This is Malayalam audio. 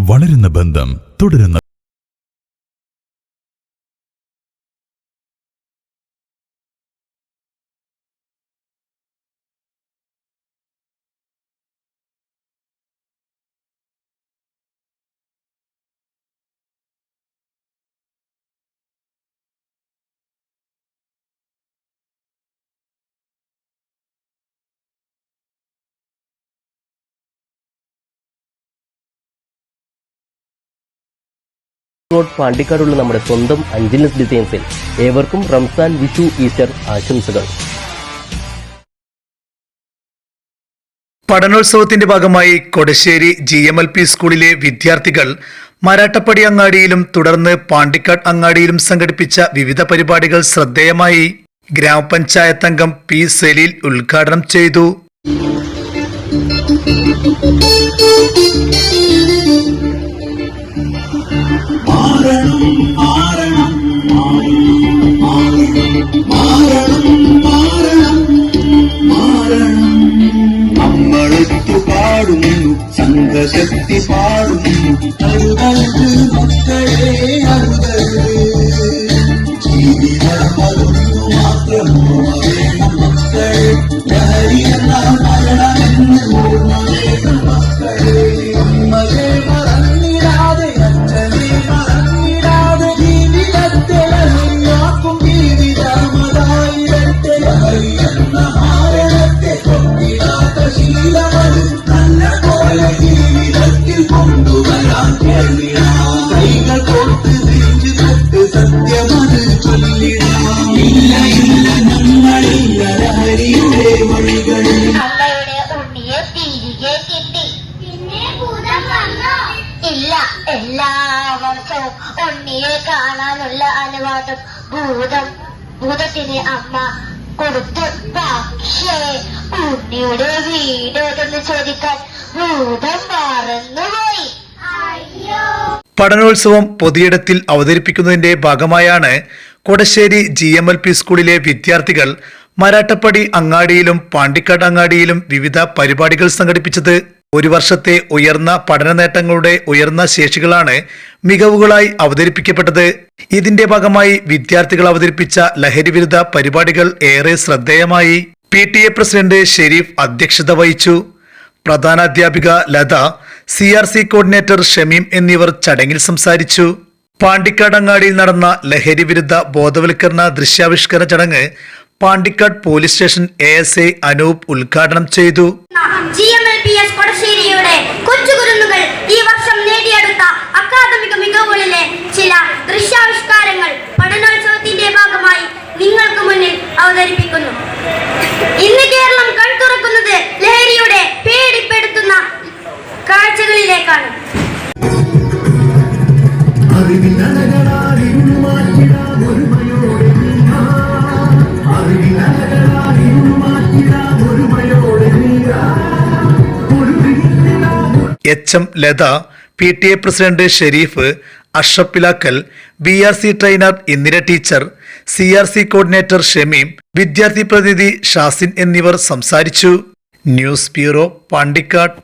വളരുന്ന ബന്ധം തുടരുന്ന റോഡ് പാണ്ടിക്കാടുള്ള നമ്മുടെ സ്വന്തം അഞ്ചിനസ് ഡിസൈൻസിൽ ഏവർക്കും റംസാൻ വിഷു ഈസ്റ്റർ ആശംസകൾ. പഠനോത്സവത്തിന്റെ ഭാഗമായി Kodassery G M L P സ്കൂളിലെ വിദ്യാർത്ഥികൾ മരാട്ടപ്പടി അങ്ങാടിയിലും തുടർന്ന് പാണ്ടിക്കാട് അങ്ങാടിയിലും സംഘടിപ്പിച്ച വിവിധ പരിപാടികൾ ശ്രദ്ധേയമായി ഗ്രാമപഞ്ചായത്ത് അംഗം പി സലീൽ ഉദ്ഘാടനം ചെയ്തു. சிவசக்தி பாடும் அருகருது மக்களே அருகருது കിട്ടി ഭൂതം വന്നോ? ഇല്ല എല്ലാ വർഷവും ഉണ്ണിയെ കാണാനുള്ള അനുവാദം ഭൂതം ഭൂതത്തിന് അമ്മ കൊടുത്തു. പക്ഷേ ഉണ്ണിയുടെ വീട് ഏതെന്ന് ചോദിക്കാൻ ഭൂതം മറന്നുപോയി. അയ്യോ. പഠനോത്സവം പൊതുയിടത്തിൽ അവതരിപ്പിക്കുന്നതിന്റെ ഭാഗമായാണ് Kodassery G M L P സ്കൂളിലെ വിദ്യാർത്ഥികൾ മരാട്ടപ്പടി അങ്ങാടിയിലും പാണ്ടിക്കാട് അങ്ങാടിയിലും വിവിധ പരിപാടികൾ സംഘടിപ്പിച്ചത് ഒരു വർഷത്തെ ഉയർന്ന പഠന നേട്ടങ്ങളുടെ ഉയർന്ന ശേഷികളാണ് മികവുകളായി അവതരിപ്പിക്കപ്പെട്ടത്. ഇതിന്റെ ഭാഗമായി വിദ്യാർത്ഥികൾ അവതരിപ്പിച്ച ലഹരിവിരുദ്ധ പരിപാടികൾ ഏറെ ശ്രദ്ധേയമായി. P T A president Sharif അധ്യക്ഷത വഹിച്ചു. പ്രധാനാധ്യാപിക Latha C R C coordinator Shameem എന്നിവർ ചടങ്ങിൽ സംസാരിച്ചു. പാണ്ടിക്കാടങ്ങാടിയിൽ നടന്ന ലഹരി വിരുദ്ധ ബോധവൽക്കരണ ദൃശ്യാവിഷ്കരണ ചടങ്ങ് Pandikkad police station A S I Anoop ഉദ്ഘാടനം ചെയ്തു. G M L P S കൊടശ്ശേരിയുടെ കൊച്ചുകുരുന്നുകൾ ഈ വർഷം നേടിയെടുത്ത അക്കാദമിക മികവുകളിലെ ചില ദൃശ്യാവിഷ്കാരങ്ങൾ പഠനോത്സവത്തിന്റെ ഭാഗമായി നിങ്ങൾക്ക് മുന്നിൽ അവതരിപ്പിക്കുന്നു. ഇന്ന് കേരളം കൺതുറക്കുന്നത് ലഹരിയുടെ പേടിപ്പെടുത്തുന്ന കാഴ്ചകളിലേക്കാണ്. H M Latha P T A president Sharif അഷപ്പിലാക്കൽ Pilakkal B R C trainer Indira teacher C R C coordinator Shameem വിദ്യാർത്ഥി പ്രതിനിധി ഷാസിൻ എന്നിവർ സംസാരിച്ചു. News bureau Pandikkad.